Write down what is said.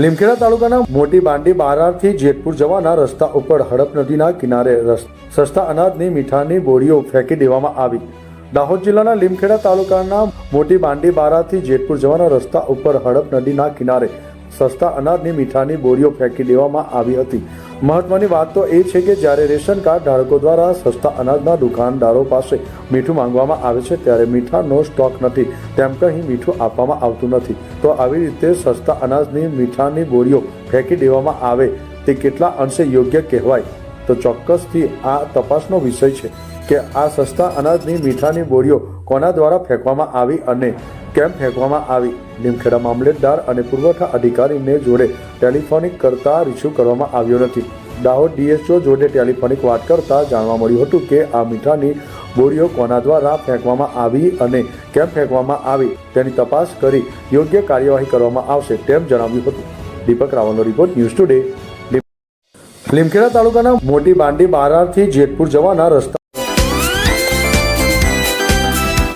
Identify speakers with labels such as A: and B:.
A: લીમખેડા તાલુકાના મોટી બાંડી બારાથી જેતપુર જવાના રસ્તા ઉપર હડપ નદીના કિનારે સસ્તા અનાજની, મીઠાની બોરીઓ ફેંકી દેવામાં આવી. દાહોદ જિલ્લાના લીમખેડા તાલુકાના મોટી બાંડી બારાથી જેતપુર જવાના રસ્તા ઉપર હડપ નદીના કિનારે સસ્તા અનાજની મીઠાની બોરીઓ ફેંકી દેવામાં આવી હતી. મહત્વની વાત તો એ છે કે જ્યારે રેશન કાર્ડ ધારકો દ્વારા સસ્તા અનાજના દુકાનદારો પાસે મીઠું માંગવામાં આવે છે, ત્યારે મીઠાનો સ્ટોક નથી. તેમ કહી મીઠું આપવામાં આવતું નથી. તો આવી રીતે સસ્તા અનાજની મીઠાની બોરીઓ ફેંકી દેવામાં આવે તે કેટલા અંશે યોગ્ય કહેવાય? તો ચોક્કસથી આ તપાસનો વિષય છે કે આ સસ્તા અનાજની મીઠાની બોરીઓ કોના દ્વારા ફેંકવામાં આવી અને કેમ ફેંકવામાં આવી. લીમખેડા મામલેદાર અને પુરવઠા અધિકારીને જોડે ટેલિફોનિક કરતા રિસીવ કરવામાં આવ્યો નથી. દાહોદ ડીએસઓ જોડે ટેલિફોનિક વાત કરતા જાણવા મળ્યું હતું કે આ મીઠાની બોરીઓ કોના દ્વારા ફેંકવામાં આવી અને કેમ ફેંકવામાં આવી તેની તપાસ કરી યોગ્ય કાર્યવાહી કરવામાં આવશે તેમ જણાવ્યું હતું. દીપક રાવલનો રિપોર્ટ ન્યૂઝ ટુડે. લીમખેડા તાલુકાના મોટી બાંડી બારાથી જેતપુર જવાના રસ્તા